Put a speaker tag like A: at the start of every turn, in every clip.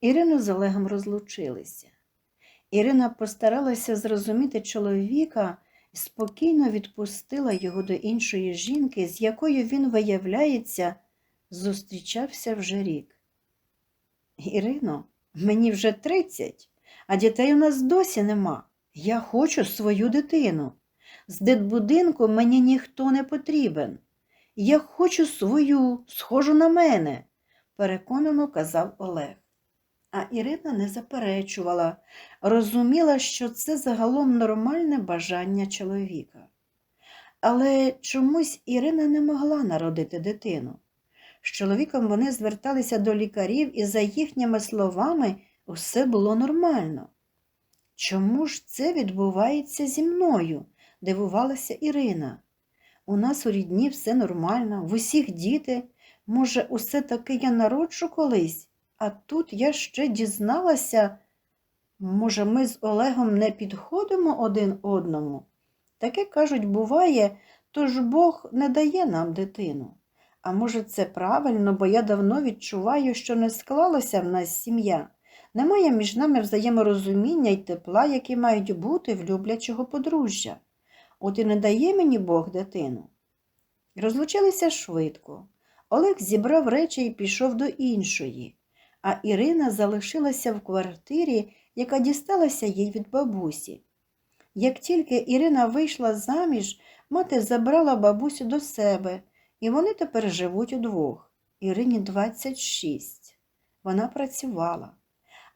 A: Ірина з Олегом розлучилися. Ірина постаралася зрозуміти чоловіка і спокійно відпустила його до іншої жінки, з якою він, виявляється, зустрічався вже рік. Ірино, мені вже тридцять, а дітей у нас досі нема. Я хочу свою дитину. З дитбудинку мені ніхто не потрібен. Я хочу свою, схожу на мене, переконано казав Олег. А Ірина не заперечувала, розуміла, що це загалом нормальне бажання чоловіка. Але чомусь Ірина не могла народити дитину. З чоловіком вони зверталися до лікарів, і, за їхніми словами, усе було нормально. Чому ж це відбувається зі мною? дивувалася Ірина. У нас у рідні все нормально, в усіх діти. Може, усе таки я народжу колись, а тут я ще дізналася. Може, ми з Олегом не підходимо один одному? Таке, кажуть, буває, тож Бог не дає нам дитину. А може, це правильно, бо я давно відчуваю, що не склалася в нас сім'я. Немає між нами взаєморозуміння й тепла, які мають бути в люблячого подружжя. От і не дає мені Бог дитину. Розлучилися швидко. Олег зібрав речі і пішов до іншої, а Ірина залишилася в квартирі, яка дісталася їй від бабусі. Як тільки Ірина вийшла заміж, мати забрала бабусю до себе, і вони тепер живуть удвох. Ірині 26. Вона працювала.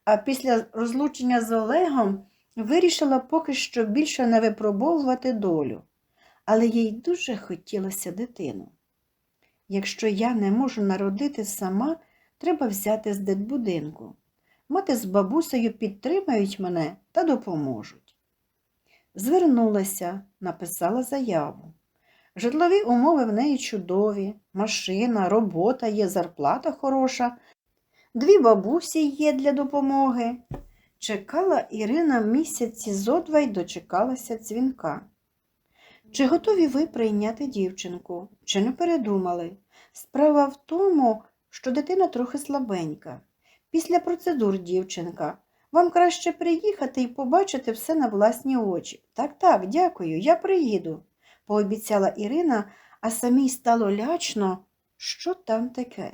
A: А після розлучення з Олегом вирішила поки що більше не випробовувати долю, але їй дуже хотілося дитину. Якщо я не можу народити сама, треба взяти з дитбудинку. Мати з бабусею підтримають мене та допоможуть. Звернулася, написала заяву. Житлові умови в неї чудові, машина, робота є, зарплата хороша, дві бабусі є для допомоги. Чекала Ірина місяці зо два й дочекалася дзвінка. Чи готові ви прийняти дівчинку? Чи не передумали? Справа в тому, що дитина трохи слабенька. Після процедур, дівчинка, вам краще приїхати і побачити все на власні очі. Так, так, дякую, я приїду, пообіцяла Ірина, а самій стало лячно, що там таке.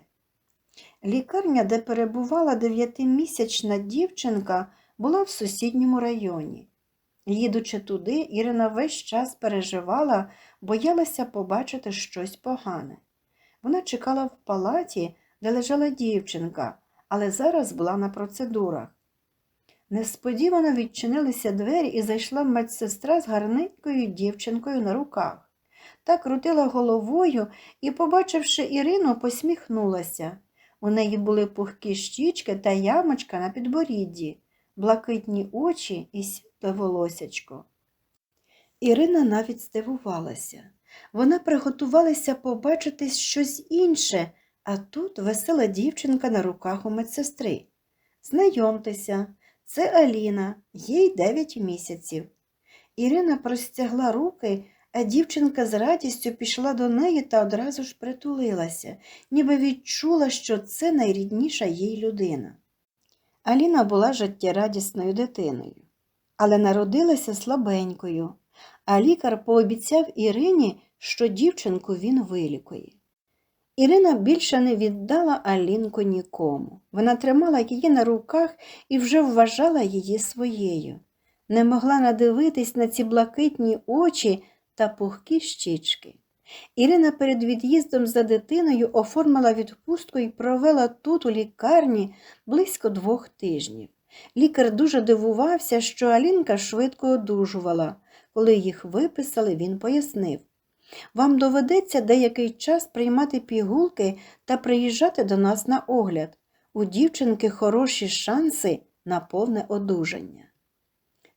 A: Лікарня, де перебувала дев'ятимісячна дівчинка, була в сусідньому районі. Їдучи туди, Ірина весь час переживала, боялася побачити щось погане. Вона чекала в палаті, де лежала дівчинка, але зараз була на процедурах. Несподівано відчинилися двері і зайшла медсестра з гарненькою дівчинкою на руках. Та крутила головою і, побачивши Ірину, посміхнулася. У неї були пухкі щічки та ямочка на підборідді, блакитні очі і світле волосячко. Ірина навіть здивувалася. Вона приготувалася побачити щось інше, а тут весела дівчинка на руках у медсестри. Знайомтеся, це Аліна, їй 9 місяців. Ірина простягла руки, а дівчинка з радістю пішла до неї та одразу ж притулилася, ніби відчула, що це найрідніша їй людина. Аліна була життєрадісною дитиною, але народилася слабенькою, а лікар пообіцяв Ірині, що дівчинку він вилікує. Ірина більше не віддала Алінку нікому. Вона тримала її на руках і вже вважала її своєю. Не могла надивитись на ці блакитні очі та пухкі щічки. Ірина перед від'їздом за дитиною оформила відпустку і провела тут, у лікарні, близько двох тижнів. Лікар дуже дивувався, що Алінка швидко одужувала. Коли їх виписали, він пояснив. Вам доведеться деякий час приймати пігулки та приїжджати до нас на огляд. у дівчинки хороші шанси на повне одужання.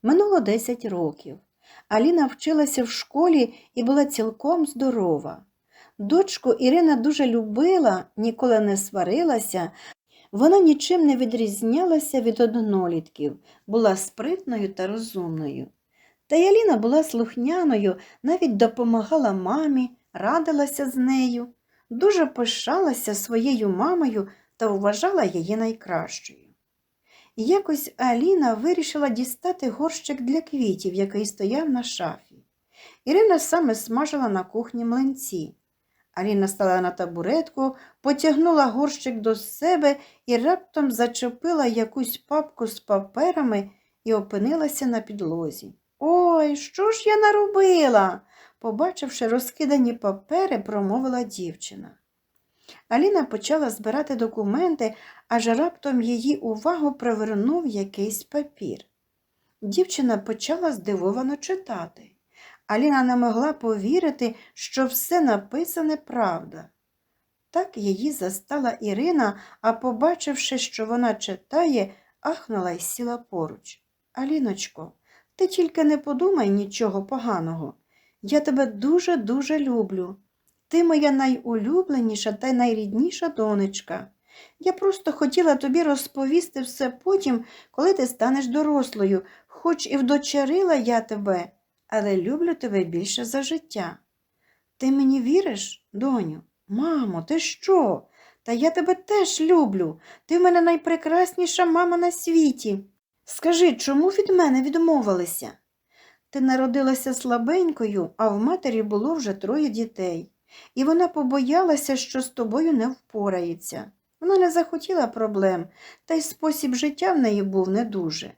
A: Минуло 10 років. Аліна вчилася в школі і була цілком здорова. Дочку Ірина дуже любила, ніколи не сварилася. Вона нічим не відрізнялася від однолітків, була спритною та розумною. Та й Аліна була слухняною, навіть допомагала мамі, радилася з нею, дуже пишалася своєю мамою та вважала її найкращою. І Якось Аліна вирішила дістати горщик для квітів, який стояв на шафі. Ірина саме смажила на кухні млинці. Аліна стала на табуретку, потягнула горщик до себе і раптом зачепила якусь папку з паперами і опинилася на підлозі. Ой, що ж я наробила? побачивши розкидані папери, промовила дівчина. Аліна почала збирати документи, аж раптом її увагу привернув якийсь папір. Дівчина почала здивовано читати. Аліна не могла повірити, що все написане правда. Так її застала Ірина, а побачивши, що вона читає, ахнула й сіла поруч. Аліночко, ти тільки не подумай нічого поганого. Я тебе дуже-дуже люблю. Ти моя найулюбленіша та найрідніша донечка. Я просто хотіла тобі розповісти все потім, коли ти станеш дорослою, хоч і вдочерила я тебе, але люблю тебе більше за життя. Ти мені віриш, доню? Мамо, ти що? Та я тебе теж люблю. Ти в мене найпрекрасніша мама на світі. Скажи, чому від мене відмовилися? Ти народилася слабенькою, а в матері було вже троє дітей, і вона побоялася, що з тобою не впорається. Вона не захотіла проблем, та й спосіб життя в неї був не дуже.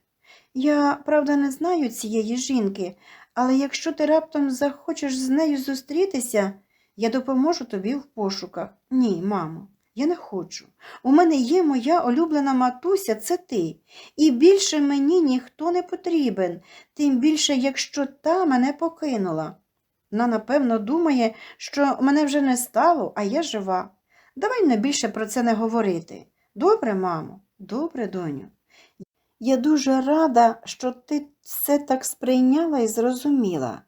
A: Я, правда, не знаю цієї жінки, але якщо ти раптом захочеш з нею зустрітися, я допоможу тобі в пошуках. Ні, мамо, я не хочу. У мене є моя улюблена матуся, це ти. І більше мені ніхто не потрібен, тим більше, якщо та мене покинула. Вона, напевно, думає, що мене вже не стало, а я жива. Давай не більше про це не говорити. Добре, мамо? Добре, доню. Я дуже рада, що ти все так сприйняла і зрозуміла,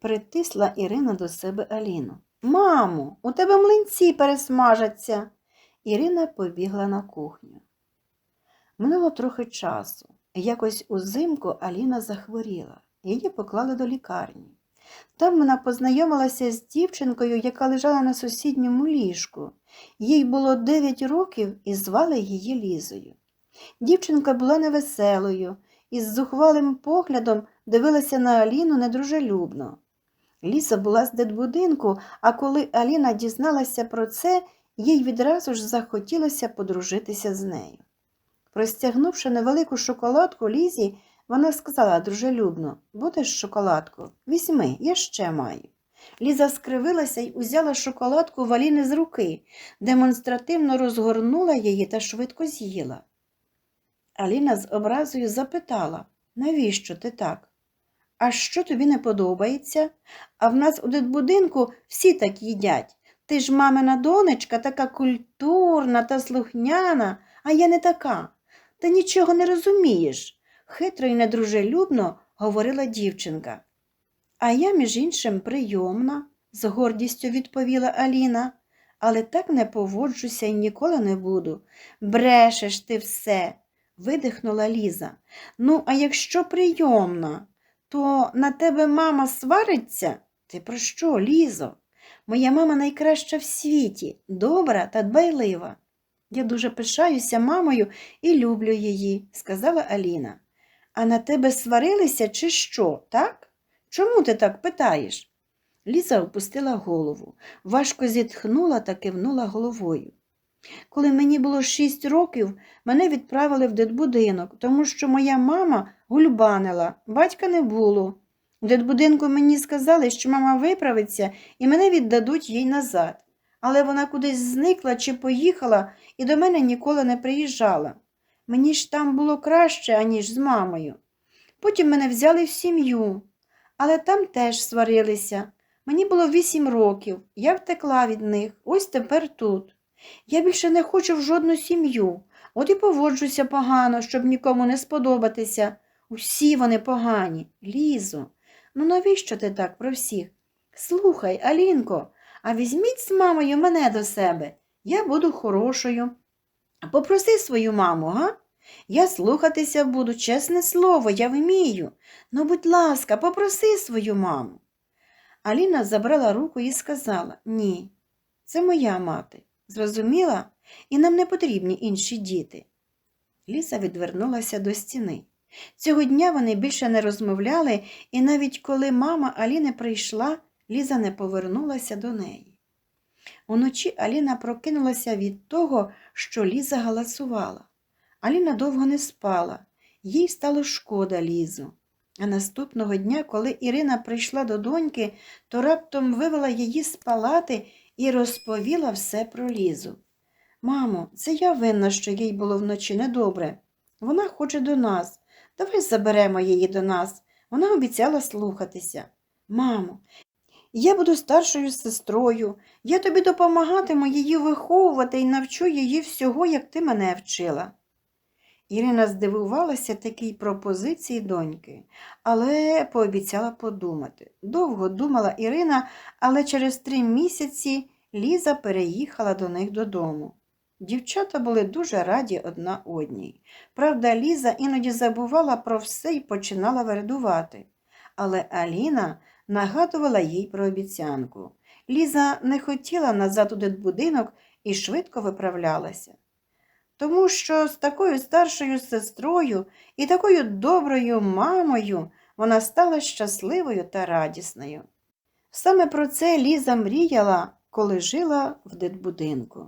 A: притисла Ірина до себе Аліну. Мамо, у тебе млинці пересмажаться. Ірина побігла на кухню. Минуло трохи часу. Якось узимку Аліна захворіла. Її поклали до лікарні. Там вона познайомилася з дівчинкою, яка лежала на сусідньому ліжку. Їй було 9 років і звали її Лізою. Дівчинка була невеселою і з зухвалим поглядом дивилася на Аліну недружелюбно. Ліза була з дитбудинку, а коли Аліна дізналася про це, їй відразу ж захотілося подружитися з нею. Простягнувши невелику шоколадку Лізі, вона сказала дружелюбно Будеш шоколадку? Візьми, я ще маю. Ліза скривилася й узяла шоколадку в Аліни з руки, демонстративно розгорнула її та швидко з'їла. Аліна з образою запитала Навіщо ти так? А що тобі не подобається? А в нас у дитбудинку всі так їдять. Ти ж мамина донечка, така культурна та слухняна, а я не така. Ти нічого не розумієш, хитро і недружелюбно говорила дівчинка. А я, між іншим, прийомна, з гордістю відповіла Аліна, але так не поводжуся і ніколи не буду. Брешеш ти все, видихнула Ліза. Ну, а якщо прийомна, то на тебе мама свариться? Ти про що, Лізо? Моя мама найкраща в світі, добра та дбайлива. Я дуже пишаюся мамою і люблю її, сказала Аліна. А на тебе сварилися чи що, так? Чому ти так питаєш? Ліза опустила голову, важко зітхнула та кивнула головою. Коли мені було шість років, мене відправили в дитбудинок, тому що моя мама гульбанила, батька не було. У дитбудинку мені сказали, що мама виправиться і мене віддадуть їй назад. Але вона кудись зникла чи поїхала і до мене ніколи не приїжджала. Мені ж там було краще, аніж з мамою. Потім мене взяли в сім'ю, але там теж сварилися. Мені було вісім років, я втекла від них, ось тепер тут. Я більше не хочу в жодну сім'ю. От і поводжуся погано, щоб нікому не сподобатися. Усі вони погані. Лізо, ну навіщо ти так про всіх? Слухай, Алінко, а візьміть з мамою мене до себе. Я буду хорошою. Попроси свою маму, га? Я слухатися буду, чесне слово, я вмію. Ну, будь ласка, попроси свою маму. Аліна забрала руку і сказала Ні, це моя мати. Зрозуміла? І нам не потрібні інші діти. Ліса відвернулася до стіни. Цього дня вони більше не розмовляли, і навіть коли мама Аліни прийшла, Ліза не повернулася до неї. Уночі Аліна прокинулася від того, що Ліза галасувала. Аліна довго не спала, їй стало шкода Лізу. А наступного дня, коли Ірина прийшла до доньки, то раптом вивела її з палати і розповіла все про Лізу. Мамо, це я винна, що їй було вночі недобре. Вона хоче до нас. Давай заберемо її до нас. Вона обіцяла слухатися. Мамо, я буду старшою сестрою. Я тобі допомагатиму її виховувати і навчу її всього, як ти мене вчила. Ірина здивувалася такій пропозиції доньки, але пообіцяла подумати. Довго думала Ірина, але через три місяці Ліза переїхала до них додому. Дівчата були дуже раді одна одній. Правда, Ліза іноді забувала про все і починала вередувати. Але Аліна нагадувала їй про обіцянку. Ліза не хотіла назад у дитбудинок і швидко виправлялася. Тому що з такою старшою сестрою і такою доброю мамою вона стала щасливою та радісною. Саме про це Ліза мріяла, коли жила в дитбудинку.